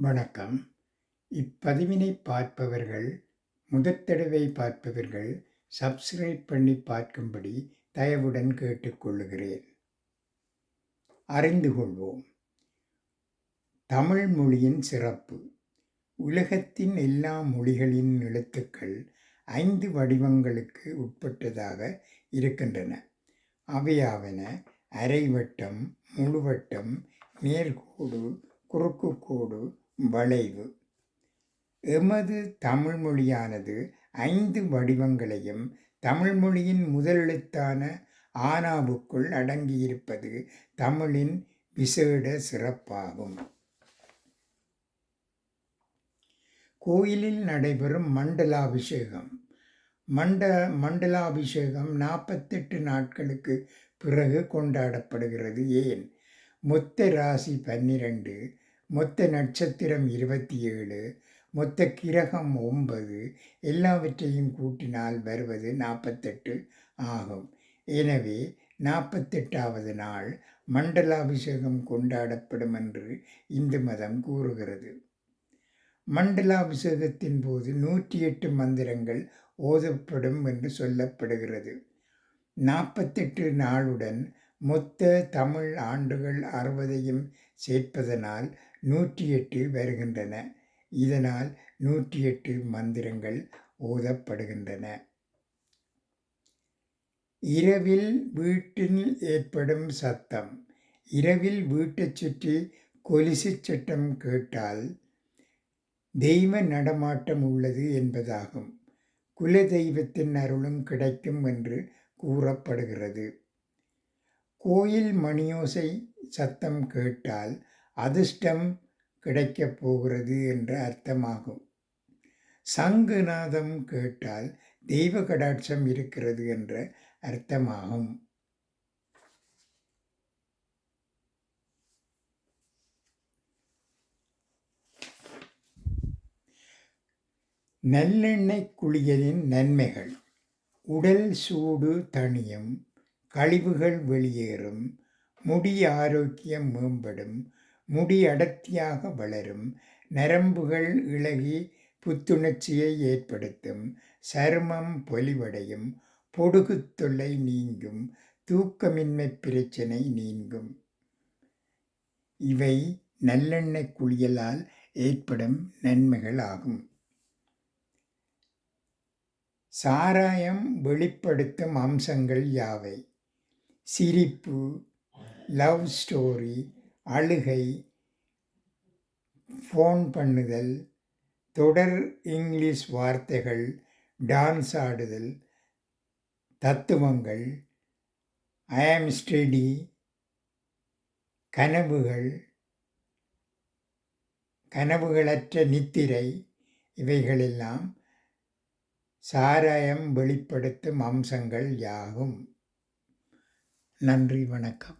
வணக்கம். இப்பதிவினை பார்ப்பவர்கள் முதற் தடவை பார்ப்பவர்கள் சப்ஸ்கிரைப் பண்ணி பார்க்கும்படி தயவுடன் கேட்டுக்கொள்ளுகிறேன் அறிந்து கொள்வோம். தமிழ் மொழியின் சிறப்பு. உலகத்தின் எல்லா மொழிகளின் எழுத்துக்கள் ஐந்து வடிவங்களுக்கு உட்பட்டதாக இருக்கின்றன. அவையாவன அரைவட்டம் முழுவட்டம் நேர்கோடு குறுக்கு கோடு வளைவு. எமது தமிழ்மொழியானது ஐந்து வடிவங்களையும் தமிழ்மொழியின் முதலெழுத்தான ஆனாவுக்குள் அடங்கியிருப்பது தமிழின் விசேட சிறப்பாகும். கோயிலில் நடைபெறும் மண்டலாபிஷேகம். மண்ட மண்டலாபிஷேகம் நாற்பத்தெட்டு நாட்களுக்கு பிறகு கொண்டாடப்படுகிறது. ஏன்? மொத்த ராசி பன்னிரண்டு மொத்த நட்சத்திரம் இருபத்தி ஏழு மொத்த கிரகம் ஒன்பது எல்லாவற்றையும் கூட்டினால் வருவது நாற்பத்தெட்டு ஆகும். எனவே நாற்பத்தெட்டாவது நாள் மண்டலாபிஷேகம் கொண்டாடப்படும் என்று இந்து மதம் கூறுகிறது. மண்டலாபிஷேகத்தின் போது நூற்றி எட்டு மந்திரங்கள் ஓதப்படும் என்று சொல்லப்படுகிறது. நாற்பத்தெட்டு நாளுடன் மொத்த தமிழ் ஆண்டுகள் அறுபதையும் சேர்ப்பதனால் நூற்றி எட்டு வருகின்றன. இதனால் நூற்றி எட்டு மந்திரங்கள் ஓதப்படுகின்றன. இரவில் வீட்டில் ஏற்படும் சத்தம். இரவில் வீட்டைச் சுற்றி கொலிசு சட்டம் கேட்டால் தெய்வ நடமாட்டம் உள்ளது என்பதாகும். குல தெய்வத்தின் அருளும் கிடைக்கும் என்று கூறப்படுகிறது. கோயில் மணியோசை சத்தம் கேட்டால் அதிர்ஷ்டம் கிடைக்கப் போகிறது என்ற அர்த்தமாகும். சங்குநாதம் கேட்டால் தெய்வ கடாட்சம் இருக்கிறது என்ற அர்த்தமாகும். நல்லெண்ணெய் குளியலின் நன்மைகள். உடல் சூடு தணியும் கழிவுகள் வெளியேறும் முடி ஆரோக்கியம் மேம்படும் முடி அடர்த்தியாக வளரும். நரம்புகள் இளகி புத்துணர்ச்சியை ஏற்படுத்தும். சருமம் பொலிவடையும். பொடுகு தொல்லை நீங்கும். தூக்கமின்மை பிரச்சனை நீங்கும். இவை நல்லெண்ணெய் குளியலால் ஏற்படும் நன்மைகள் ஆகும் சாராயம் வெளிப்படுத்தும் அம்சங்கள் யாவை? சிரிப்பு லவ் ஸ்டோரி அழுகை ஃபோன் பண்ணுதல் தொடர் இங்கிலீஷ் வார்த்தைகள் டான்ஸ் ஆடுதல் தத்துவங்கள் ஐ ஆம் ஸ்டடி கனவுகள் கனவுகளற்ற நித்திரை இவைகளெல்லாம் சாராயம் வெளிப்படுத்தும் அம்சங்கள் யாகும். நன்றி வணக்கம்.